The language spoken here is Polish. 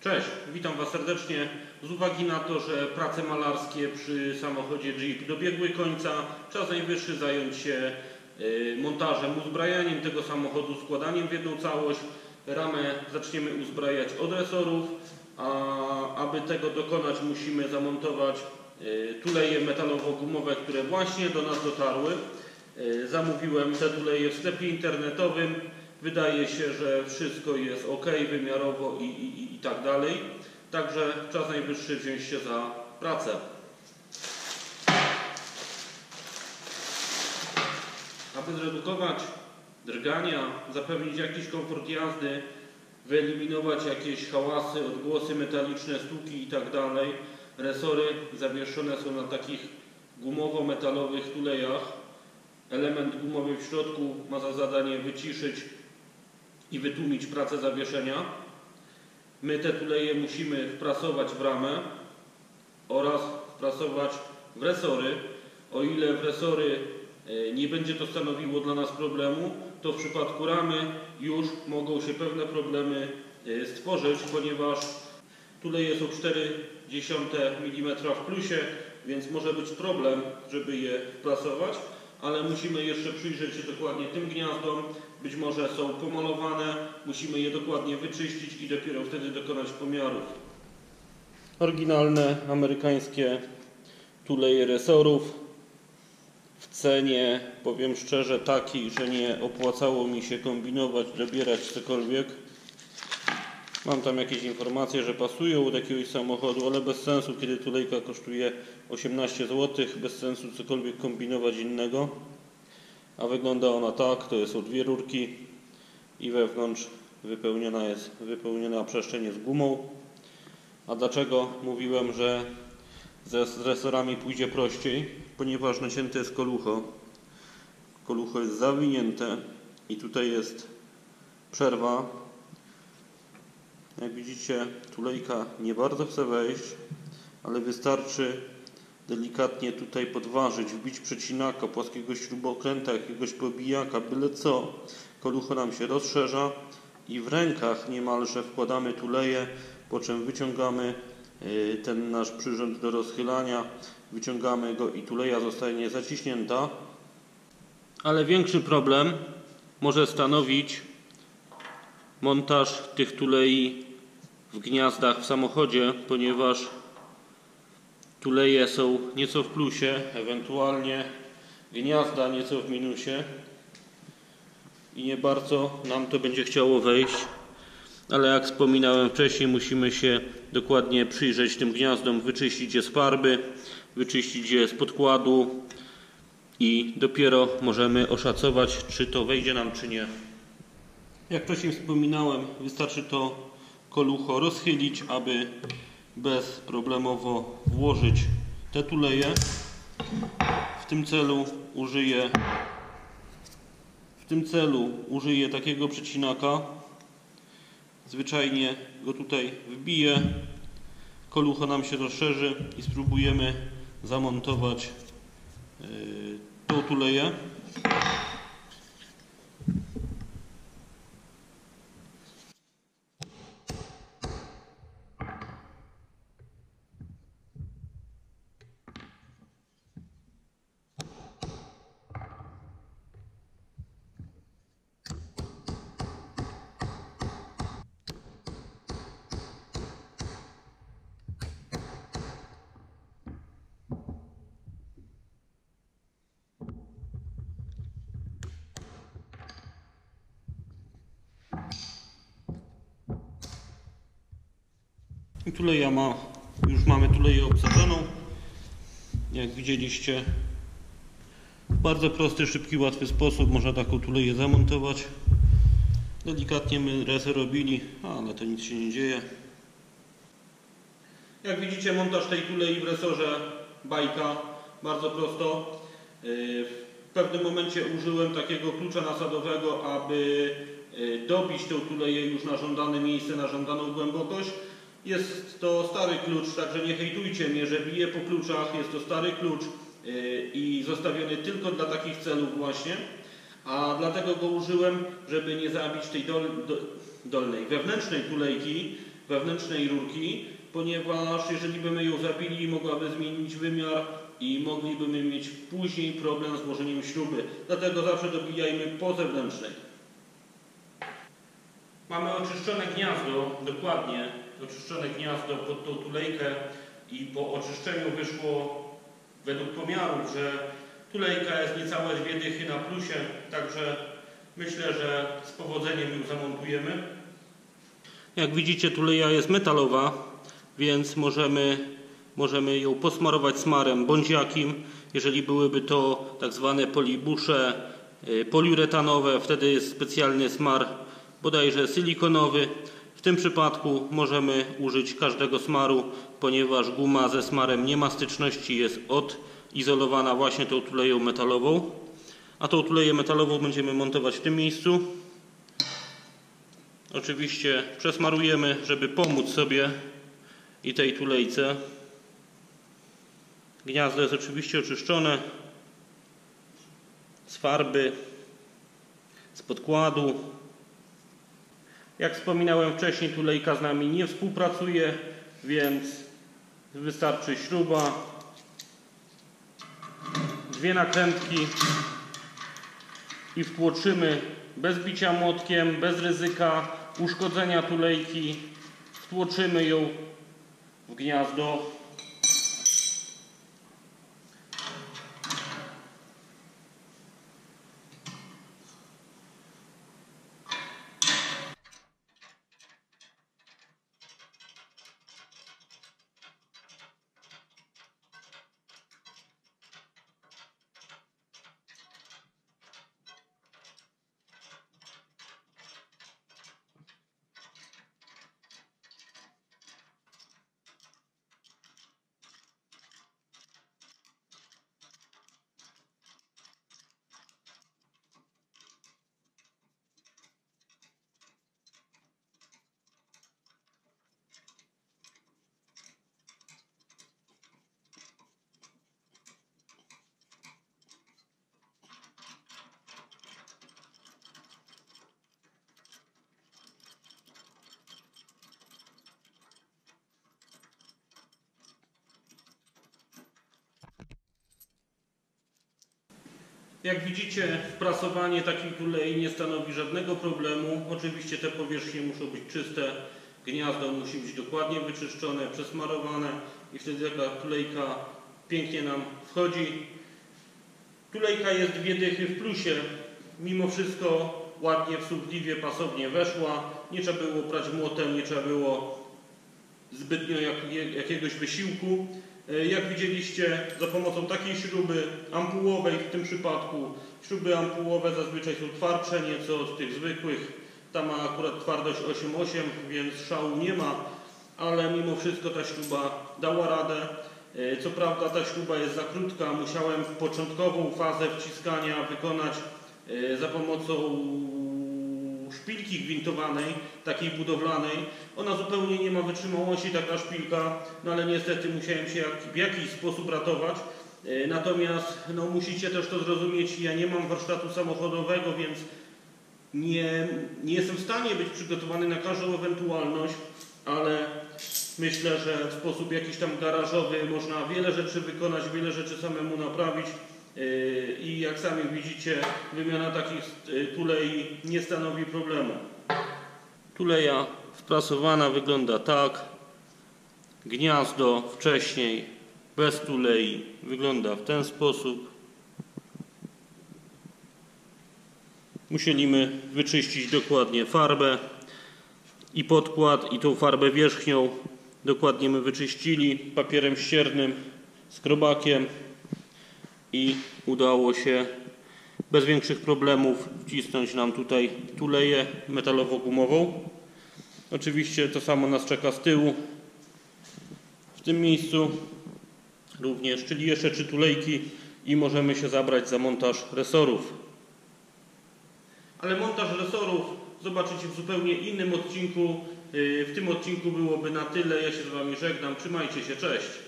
Cześć, witam Was serdecznie. Z uwagi na to, że prace malarskie przy samochodzie Jeep dobiegły końca, czas najwyższy zająć się y, montażem, uzbrajaniem tego samochodu, składaniem w jedną całość. Ramę zaczniemy uzbrajać od resorów, a aby tego dokonać musimy zamontować y, tuleje metalowo-gumowe, które właśnie do nas dotarły. Y, Zamówiłem te tuleje w sklepie internetowym. Wydaje się, że wszystko jest ok, wymiarowo i, i, i tak dalej. Także czas najwyższy wziąć się za pracę. Aby zredukować drgania, zapewnić jakiś komfort jazdy, wyeliminować jakieś hałasy, odgłosy metaliczne, stuki i tak resory zawieszone są na takich gumowo-metalowych tulejach. Element gumowy w środku ma za zadanie wyciszyć i wytłumić pracę zawieszenia. My te tuleje musimy wprasować w ramę oraz wprasować w resory. O ile w resory e, nie będzie to stanowiło dla nas problemu, to w przypadku ramy już mogą się pewne problemy e, stworzyć, ponieważ tuleje są 0,4 mm w plusie, więc może być problem, żeby je wprasować, ale musimy jeszcze przyjrzeć się dokładnie tym gniazdom. Być może są pomalowane, musimy je dokładnie wyczyścić i dopiero wtedy dokonać pomiarów. Oryginalne amerykańskie tuleje resorów w cenie, powiem szczerze, takiej, że nie opłacało mi się kombinować, dobierać cokolwiek. Mam tam jakieś informacje, że pasują do jakiegoś samochodu, ale bez sensu, kiedy tulejka kosztuje 18 zł, bez sensu cokolwiek kombinować innego. A wygląda ona tak, to o dwie rurki i wewnątrz wypełniona jest wypełniona przestrzeń jest gumą. A dlaczego mówiłem, że ze, resorami pójdzie prościej? Ponieważ nacięte jest kolucho. Kolucho jest zawinięte i tutaj jest przerwa. Jak widzicie, tulejka nie bardzo chce wejść, ale wystarczy delikatnie tutaj podważyć, wbić przecinaka, płaskiego śrubokręta, jakiegoś pobijaka, byle co. Kolucho nam się rozszerza i w rękach niemalże wkładamy tuleje, po czym wyciągamy y, ten nasz przyrząd do rozchylania, wyciągamy go i tuleja zostanie zaciśnięta. Ale większy problem może stanowić montaż tych tulei w gniazdach w samochodzie, ponieważ tuleje są nieco w plusie, ewentualnie gniazda nieco w minusie i nie bardzo nam to będzie chciało wejść. Ale jak wspominałem wcześniej, musimy się dokładnie przyjrzeć tym gniazdom, wyczyścić je z farby, wyczyścić je z podkładu i dopiero możemy oszacować, czy to wejdzie nam, czy nie. Jak wcześniej wspominałem, wystarczy to kolucho rozchylić, aby bezproblemowo włożyć te tuleje. W tym celu użyję w tym celu użyję takiego przecinaka. Zwyczajnie go tutaj wbiję. Kolucho nam się rozszerzy i spróbujemy zamontować yy, tą tuleję. I tuleja ma, już mamy tuleję obsadzoną. Jak widzieliście, w bardzo prosty, szybki, łatwy sposób można taką tuleję zamontować. Delikatnie my resy robili, ale to nic się nie dzieje. Jak widzicie, montaż tej tulei w resorze bajka, bardzo prosto. Yy, W pewnym momencie użyłem takiego klucza nasadowego, aby yy, dobić tę tuleję już na żądane miejsce, na żądaną głębokość. Jest to stary klucz, także nie hejtujcie mnie, że biję po kluczach. Jest to stary klucz yy, i zostawiony tylko dla takich celów właśnie. A dlatego go użyłem, żeby nie zabić tej dol, do, dolnej, wewnętrznej tulejki, wewnętrznej rurki, ponieważ jeżeli byśmy ją zabili, mogłaby zmienić wymiar i moglibyśmy mieć później problem z włożeniem śruby. Dlatego zawsze dobijajmy po zewnętrznej. Mamy oczyszczone gniazdo, dokładnie oczyszczone gniazdo pod tą tulejkę i po oczyszczeniu wyszło według pomiarów, że tulejka jest niecałe dwie dychy na plusie, także myślę, że z powodzeniem ją zamontujemy. Jak widzicie tuleja jest metalowa, więc możemy, możemy ją posmarować smarem bądź jakim. Jeżeli byłyby to tak zwane polibusze y, poliuretanowe, wtedy jest specjalny smar bodajże silikonowy. W tym przypadku możemy użyć każdego smaru, ponieważ guma ze smarem nie ma styczności, jest odizolowana właśnie tą tuleją metalową. A tą tuleję metalową będziemy montować w tym miejscu. Oczywiście przesmarujemy, żeby pomóc sobie i tej tulejce. Gniazdo jest oczywiście oczyszczone z farby, z podkładu. Jak wspominałem wcześniej, tulejka z nami nie współpracuje, więc wystarczy śruba, dwie nakrętki i wtłoczymy bez bicia młotkiem, bez ryzyka uszkodzenia tulejki. Wtłoczymy ją w gniazdo. Jak widzicie, prasowanie takiej tulei nie stanowi żadnego problemu. Oczywiście te powierzchnie muszą być czyste, gniazdo musi być dokładnie wyczyszczone, przesmarowane i wtedy taka tulejka pięknie nam wchodzi. Tulejka jest dwie dychy w plusie. Mimo wszystko ładnie, wsłuchliwie, pasownie weszła. Nie trzeba było prać młotem, nie trzeba było zbytnio jak, jakiegoś wysiłku. E, Jak widzieliście, za pomocą takiej śruby ampułowej w tym przypadku, śruby ampułowe zazwyczaj są twardsze nieco od tych zwykłych. Ta ma akurat twardość 8,8, więc szału nie ma, ale mimo wszystko ta śruba dała radę. E, Co prawda ta śruba jest za krótka, musiałem początkową fazę wciskania wykonać e, za pomocą szpilki gwintowanej, takiej budowlanej. Ona zupełnie nie ma wytrzymałości, taka szpilka, no ale niestety musiałem się jak, w jakiś sposób ratować. E, Natomiast no, musicie też to zrozumieć, ja nie mam warsztatu samochodowego, więc nie, nie jestem w stanie być przygotowany na każdą ewentualność, ale myślę, że w sposób jakiś tam garażowy można wiele rzeczy wykonać, wiele rzeczy samemu naprawić. Yy, I jak sami widzicie, wymiana takich yy, tulei nie stanowi problemu. Tuleja sprasowana wygląda tak. Gniazdo wcześniej bez tulei wygląda w ten sposób. Musieliśmy wyczyścić dokładnie farbę i podkład i tą farbę wierzchnią dokładnie my wyczyścili papierem ściernym, skrobakiem i udało się bez większych problemów wcisnąć nam tutaj tuleję metalowo-gumową. Oczywiście to samo nas czeka z tyłu. W tym miejscu również, czyli jeszcze trzy tulejki i możemy się zabrać za montaż resorów. Ale montaż resorów zobaczycie w zupełnie innym odcinku. Yy, W tym odcinku byłoby na tyle. Ja się z Wami żegnam. Trzymajcie się. Cześć.